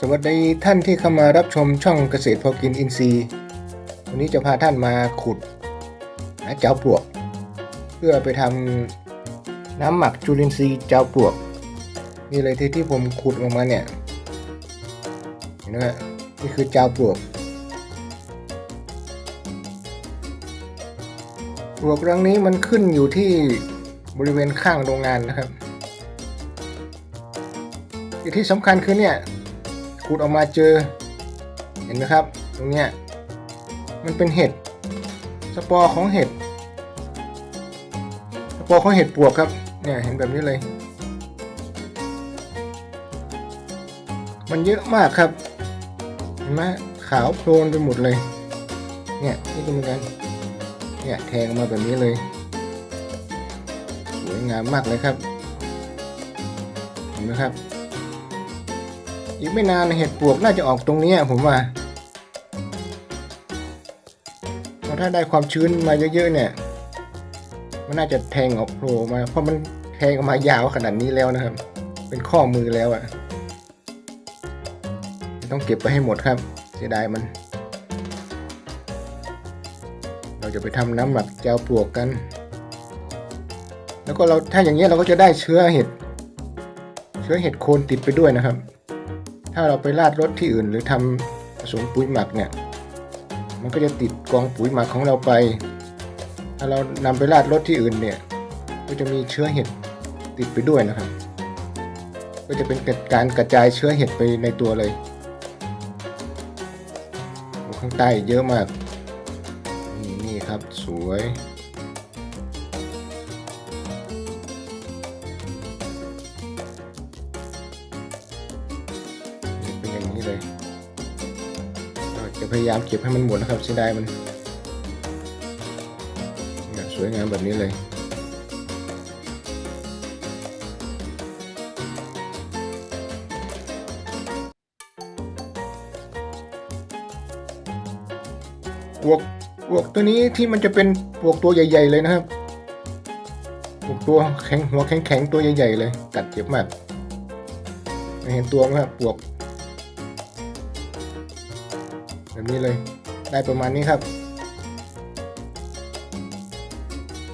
สวัสดีท่านที่เข้ามารับชมช่องเกษตรพอกินอินทรีย์ วันนี้จะพาท่านมาขุดหาเจ้าปลวก เพื่อไปทำน้ำหมักจุลินทรีย์เจ้าปลวก นี่เลยที่ที่ผมขุดออกมาเนี่ยเห็นไหมนี่คือเจ้าปลวกปลวกรังนี้มันขึ้นอยู่ที่บริเวณข้างโรงงานนะครับที่สำคัญคือเนี่ย ขุดออกมาเจอ เห็นไหมครับ ตรงเนี้ยมันเป็นเห็ด สปอร์ของเห็ด สปอร์ของเห็ดปลวกครับ เนี่ยเห็นแบบนี้เลย มันเยอะมากครับ เห็นไหมขาวโพลนไปหมดเลย เนี่ยนี่ก็เหมือนกัน เนี่ยแทงมาแบบนี้เลย สวยงามมากเลยครับ เห็นไหมครับ อีกไม่นานเห็ดปวกน่าจะออกตรงนี้ผมว่าเพราะถ้าได้ความชื้นมาเยอะๆเนี่ย มันน่าจะแทงออกโผล่มา เพราะมันแทงออกมายาวขนาดนี้แล้วนะครับ เป็นข้อมือแล้วอะ่ะต้องเก็บไปให้หมดครับ เสียดายมัน เราจะไปทำน้ำหมักแจวปลวกกัน แล้วก็เราถ้าอย่างเงี้ยเราก็จะได้เชื้อเห็ด เชื้อเห็ดโคนติดไปด้วยนะครับ ถ้าเราไปราดรถที่อื่น หรือทำผสมปุ๋ยหมักเนี่ย มันก็จะติดกองปุ๋ยหมักของเราไป ถ้าเรานำไปราดรถที่อื่นเนี่ย ก็จะมีเชื้อเห็ดติดไปด้วยนะครับ ก็จะเป็นการกระจายเชื้อเห็ดไปในตัวเลยข้างใต้เยอะมาก นี่นี่ครับสวย อย่างนี้เลยจะพยายามเก็บให้มันหมดนะครับเสียดายมันสวยงามแบบนี้เลยปวกปวกตัวนี้ที่มันจะเป็นปวกตัวใหญ่ ๆ เลยนะครับปวกตัวแข็งหัวแข็งๆตัวใหญ่ ๆ เลย กัดเจ็บมากไม่เห็นตัวไหมครับปวก แบบนี้เลย ได้ประมาณนี้ครับ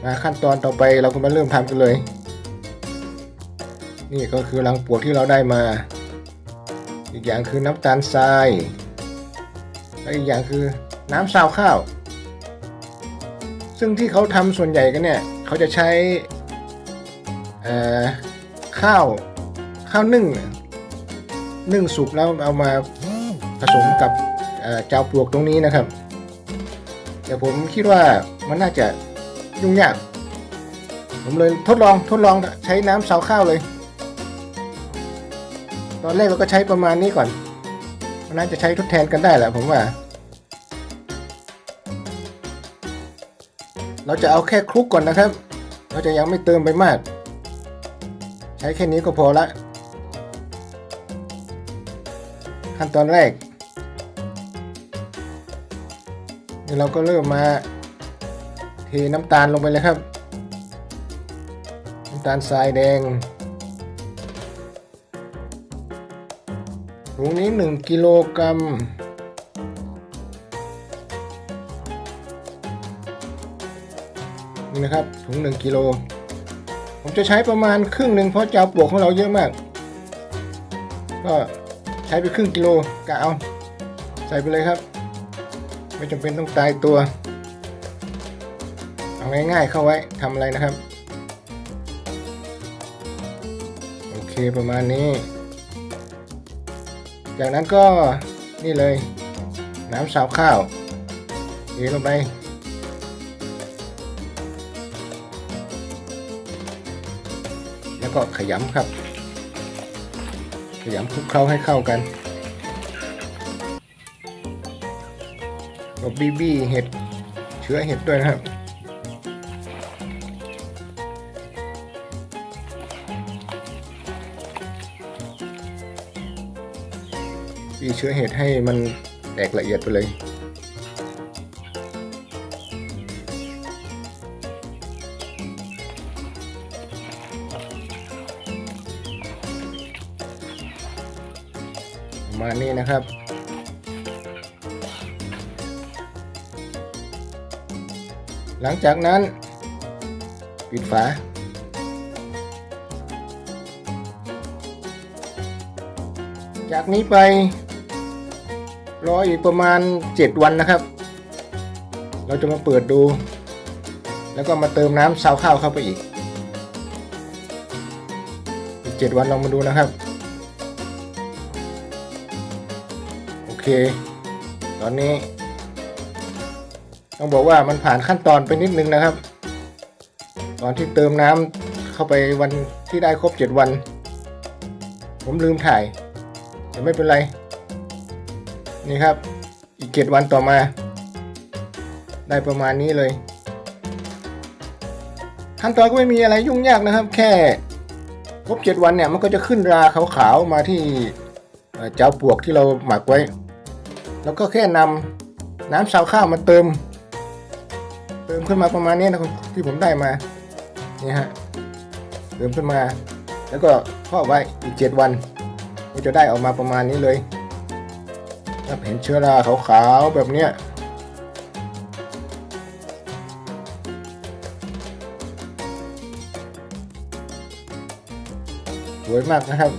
มาขั้นตอนต่อไปเราก็มาเริ่มทำกันเลย นี่ก็คือรังปวกที่เราได้มา อีกอย่างคือน้ำตาลทรายและอีกอย่างคือน้ำซาวข้าว ซึ่งที่เขาทำส่วนใหญ่กันเนี่ยเขาจะใช้ข้าวข้าวนึ่งนึ่งสุกแล้วเอามาผสมกับ จ้าปลวกตรงนี้นะครับ แต่ผมคิดว่ามันน่าจะยุ่งยาก ผมเลยทดลองทดลองใช้น้ำซาข้าวเลย ตอนแรกเราก็ใช้ประมาณนี้ก่อนมันน่าจะใช้ทดแทนกันได้แหละผมว่า เราจะเอาแค่คลุกก่อนนะครับ เราจะยังไม่เติมไปมาก ใช้แค่นี้ก็พอละขั้นตอนแรก ดี๋ยวเราก็เริ่มมาเทน้ำตาลลงไปเลยครับ น้ำตาลทรายแดงถุงนี้ 1 กิโลกรัมนี่นะครับถุงหนึ่งกิโลผมจะใช้ประมาณครึ่งหนึ่งเพราะเจ้าปลวกของเราเยอะมาก ก็ใช้ไปครึ่งกิโลกะเอา ใส่ไปเลยครับ ไม่จำเป็นต้องตายตัว เอาง่ายๆเข้าไว้ทำอะไรนะครับ โอเคประมาณนี้ จากนั้นก็นี่เลย น้ำสาวข้าวเทลงไปแล้วก็ขยำครับ ขยำคลุกเคล้าให้เข้ากัน ก็บีบีเห็ดเชื้อเห็ดด้วยนะครับ บีเชื้อเห็ดให้มันแตกละเอียดไปเลยมมาณนี้นะครับ หลังจากนั้น ปิดฝา จากนี้ไป รออีกประมาณ 7 วันนะครับ เราจะมาเปิดดู แล้วก็มาเติมน้ำซาวข้าวเข้าไปอีกอีก 7 วันลองมาดูนะครับ โอเค ตอนนี้ ต้องบอกว่ามันผ่านขั้นตอนไปนิดนึงนะครับ ตอนที่เติมน้ำเข้าไปวันที่ได้ครบ 7 วัน ผมลืมถ่ายแต่ไม่เป็นไร นี่ครับ อีก 7 วันต่อมา ได้ประมาณนี้เลย ขั้นตอนก็ไม่มีอะไรยุ่งยากนะครับ แค่ครบ 7 วันเนี่ยมันก็จะขึ้นราขาวๆมาที่เอ่อเจ้าปวกที่เราหมักไว้ แล้วก็แค่นำน้ำซาวข้าวมาเติม เติมขึ้นมาประมาณนี้นะครับที่ผมได้มานี่ฮะเติมขึ้นมา แล้วก็ครอไว้อีก7วันก็จะได้ออกมาประมาณนี้เลยครับเห็นเชื้อราขาวๆแบบเนี้ยสวยมากนะครับ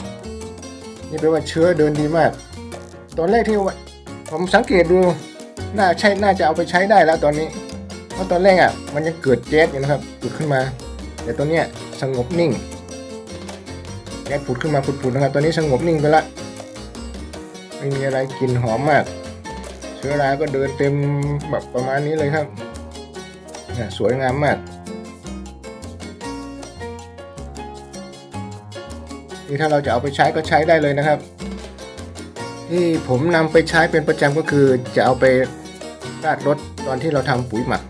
นี่แปลว่าเชื้อเดินดีมาก ตอนแรกที่ผมสังเกตดูน่าใช่น่าจะเอาไปใช้ได้แล้วตอนนี้ เพราะตอนแรกอะมันยังเกิดแก๊สอยู่นะครับผุดขึ้นมา แต่ตอนเนี้ยสงบนิ่งแก๊สผุดขึ้นมาผุดๆนะครับ ตอนนี้สงบนิ่งไปละไม่มีอะไรกลิ่นหอมมาก เชื้อราก็เดินเต็มแบบประมาณนี้เลยครับเนี่ยสวยงามมากนี่ถ้าเราจะเอาไปใช้ก็ใช้ได้เลยนะครับ ที่ผมนำไปใช้เป็นประจำก็คือจะเอาไปราดรถตอนที่เราทำปุ๋ยหมัก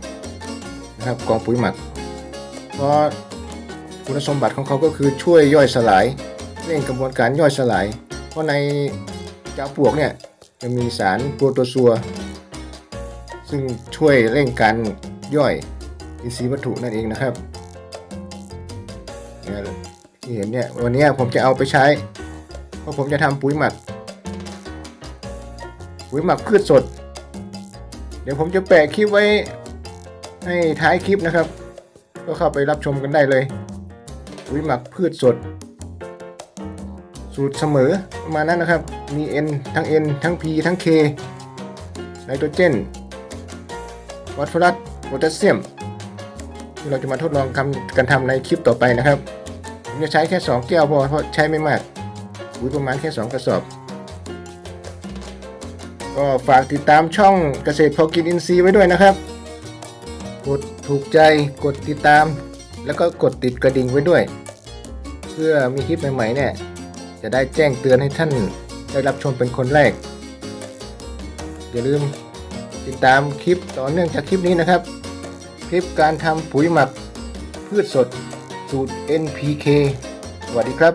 นะครับกองปุ๋ยหมัก เพราะคุณสมบัติของเขาก็คือช่วยย่อยสลายเร่งกระบวนการย่อยสลาย เพราะในเจ้าปวกเนี่ยจะมีสารโปรโตซัว ซึ่งช่วยเร่งการย่อยอินทรีย์วัตถุนั่นเองนะครับที่เห็นเนี่ยวันนี้ผมจะเอาไปใช้ เพราะผมจะทำปุ๋ยหมัก ปุ๋ยหมักพืชสด เดี๋ยวผมจะแปะคลิปไว้ ให้ท้ายคลิปนะครับ ก็เข้าไปรับชมกันได้เลยปุ๋ยหมักพืชสด สูตรเสมอประมาณนั้นนะครับ มี N ทั้ง N ทั้ง P ทั้ง K ไนโตรเจนฟอสฟอรัสโพแทสเซียมที่เราจะมาทดลองทำกันทำในคลิปต่อไปนะครับผมจะใช้แค่ 2 แก้วพอเพราะใช้ไม่มากปุ๋ยประมาณแค่ 2 กระสอบ ก็ฝากติดตามช่องเกษตรพอกินอินทรีย์ไว้ด้วยนะครับ กดถูกใจกดติดตาม แล้วก็กดติดกระดิ่งไว้ด้วย เพื่อมีคลิปใหม่ๆเนี่ยจะได้แจ้งเตือนให้ท่านได้รับชมเป็นคนแรก อย่าลืมติดตามคลิปต่อเนื่องจากคลิปนี้นะครับ คลิปการทำปุ๋ยหมักพืชสดสูตร NPK สวัสดีครับ